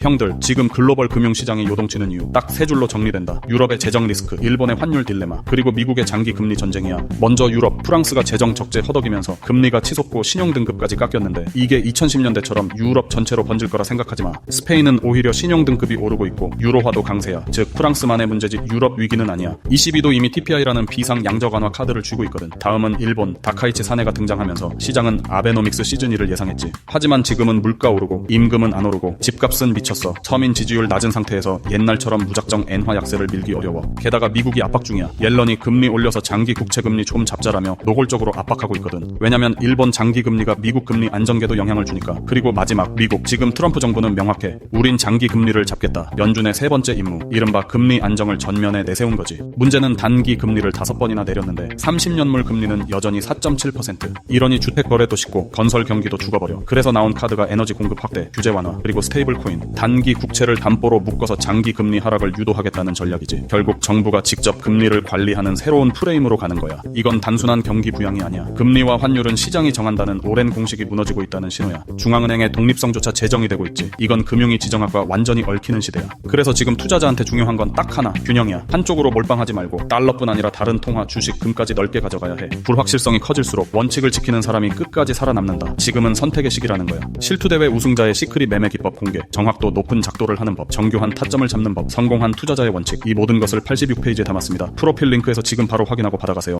형들, 지금 글로벌 금융시장이 요동치는 이유 딱 세 줄로 정리된다. 유럽의 재정 리스크, 일본의 환율 딜레마, 그리고 미국의 장기 금리 전쟁이야. 먼저 유럽, 프랑스가 재정 적재 허덕이면서 금리가 치솟고 신용 등급까지 깎였는데 이게 2010년대처럼 유럽 전체로 번질 거라 생각하지 마. 스페인은 오히려 신용 등급이 오르고 있고 유로화도 강세야. 즉 프랑스만의 문제지 유럽 위기는 아니야. 22도 이미 TPI라는 비상 양적 완화 카드를 쥐고 있거든. 다음은 일본, 다카이치 사내가 등장하면서 시장은 아베노믹스 시즌 2를 예상했지. 하지만 지금은 물가 오르고 임금은 안 오르고 집값은 미 쳤어. 서민 지지율 낮은 상태에서 옛날처럼 무작정 엔화 약세를 밀기 어려워. 게다가 미국이 압박 중이야. 옐런이 금리 올려서 장기 국채 금리 좀 잡자라며 노골적으로 압박하고 있거든. 왜냐면 일본 장기 금리가 미국 금리 안정계도 영향을 주니까. 그리고 마지막 미국 지금 트럼프 정부는 명확해. 우린 장기 금리를 잡겠다. 연준의 세 번째 임무. 이른바 금리 안정을 전면에 내세운 거지. 문제는 단기 금리를 다섯 번이나 내렸는데 30년물 금리는 여전히 4.7%. 이러니 주택 거래도 식고 건설 경기도 죽어버려. 그래서 나온 카드가 에너지 공급 확대, 규제 완화, 그리고 스테이블 코인. 단기 국채를 담보로 묶어서 장기 금리 하락을 유도하겠다는 전략이지. 결국 정부가 직접 금리를 관리하는 새로운 프레임으로 가는 거야. 이건 단순한 경기 부양이 아니야. 금리와 환율은 시장이 정한다는 오랜 공식이 무너지고 있다는 신호야. 중앙은행의 독립성조차 제정이 되고 있지. 이건 금융위 지정학과 완전히 얽히는 시대야. 그래서 지금 투자자한테 중요한 건 딱 하나, 균형이야. 한쪽으로 몰빵하지 말고 달러뿐 아니라 다른 통화, 주식, 금까지 넓게 가져가야 해. 불확실성이 커질수록 원칙을 지키는 사람이 끝까지 살아남는다. 지금은 선택의 시기라는 거야. 실투대회 우승자의 시크릿 매매 기법 공개, 정확도 높은 작도를 하는 법, 정교한 타점을 잡는 법, 성공한 투자자의 원칙, 이 모든 것을 86페이지에 담았습니다. 프로필 링크에서 지금 바로 확인하고 받아가세요.